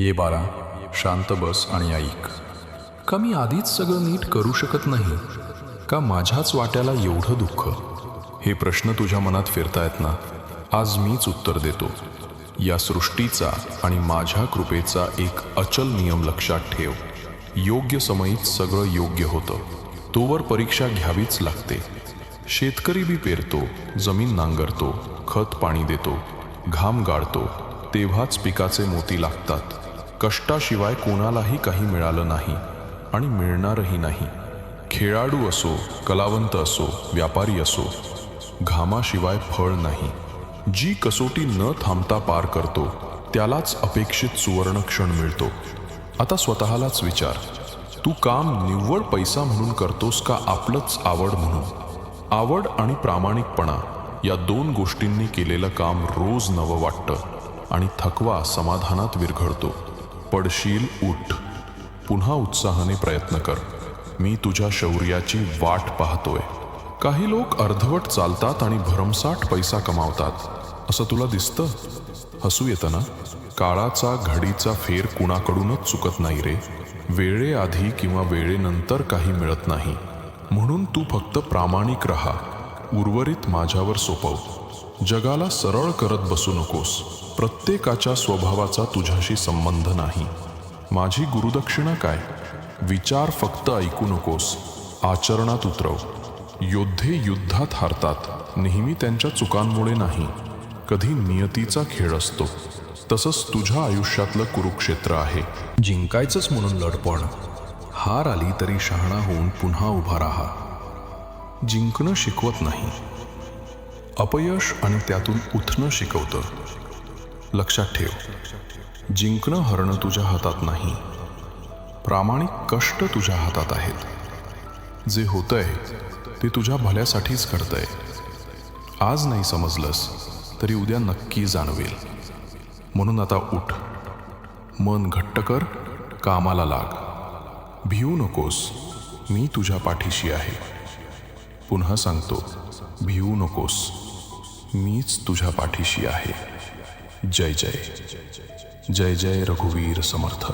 ये बाळा शांत बस आणि ऐक. का मी आधीच सगळं नीट करू शकत नाही? का माझ्याच वाट्याला एवढं दुःख? हे प्रश्न तुझ्या मनात फिरतायत ना? आज मीच उत्तर देतो. या सृष्टीचा आणि माझ्या कृपेचा एक अचल नियम लक्षात ठेव. योग्य समयीत सगळं योग्य होतं. तोवर परीक्षा घ्यावीच लागते. शेतकरी बी पेरतो जमीन नांगरतो खत पाणी देतो घाम गाळतो तेव्हाच पिकाचे मोती लागतात. कष्टाशिवाय कोणालाही काही मिळालं नाही आणि मिळणारही नाही. खेळाडू असो कलावंत असो व्यापारी असो घामाशिवाय फळ नाही. जी कसोटी न थांबता पार करतो त्यालाच अपेक्षित सुवर्ण क्षण मिळतो. आता स्वतःलाच विचार. तू काम निव्वळ पैसा म्हणून करतोस का आपलंच आवड म्हणून? आवड आणि प्रामाणिकपणा या दोन गोष्टींनी केलेलं काम रोज नवं वाटतं आणि थकवा समाधानात विरघळतो. पडशील उठ. पुन्हा उत्साहाने प्रयत्न कर. मी तुझ्या शौर्याची वाट पाहतोय. काही लोक अर्धवट चालतात आणि भरमसाठ पैसा कमावतात. असं तुला दिसतं? हसू येतं ना? काळाचा घडीचा फेर कुणाकडूनच चुकत नाही रे. वेळेआधी किंवा वेळेनंतर काही मिळत नाही. म्हणून तू फक्त प्रामाणिक राहा. उर्वरित माझ्यावर सोपव. जगाला सरळ करत बसू नकोस. प्रत्येकाच्या स्वभावाचा तुझ्याशी संबंध नाही. माझी गुरुदक्षिणा काय? विचार फक्त ऐकू नकोस. आचरणात उतरव. योद्धे युद्धात हारतात. नेहमी त्यांच्या चुकांमुळे नाही. कधी नियतीचा खेळ असतो. तसंच तुझ्या आयुष्यातलं कुरुक्षेत्र आहे. जिंकायचंच म्हणून लढपण हार आली तरी शहाणा होऊन पुन्हा उभा राहा. जिंकणं शिकवत नाही. अपयश आणि त्यातून उठणं शिकवतं. लक्षात ठेव जिंकणं हरणं तुझ्या हातात नाही. प्रामाणिक कष्ट तुझ्या हातात आहेत. जे होतंय ते तुझ्या भल्यासाठीच घडतंय. आज नाही समजलंस तरी उद्या नक्की जाणवेल. म्हणून आता उठ. मन घट्ट कर कामाला लाग. भिवू नकोस मी तुझ्या पाठीशी आहे. पुन्हा सांगतो भिवू नकोस. मीच तुझ्या पाठीशी आहे. जय जय. जय जय रघुवीर समर्थ.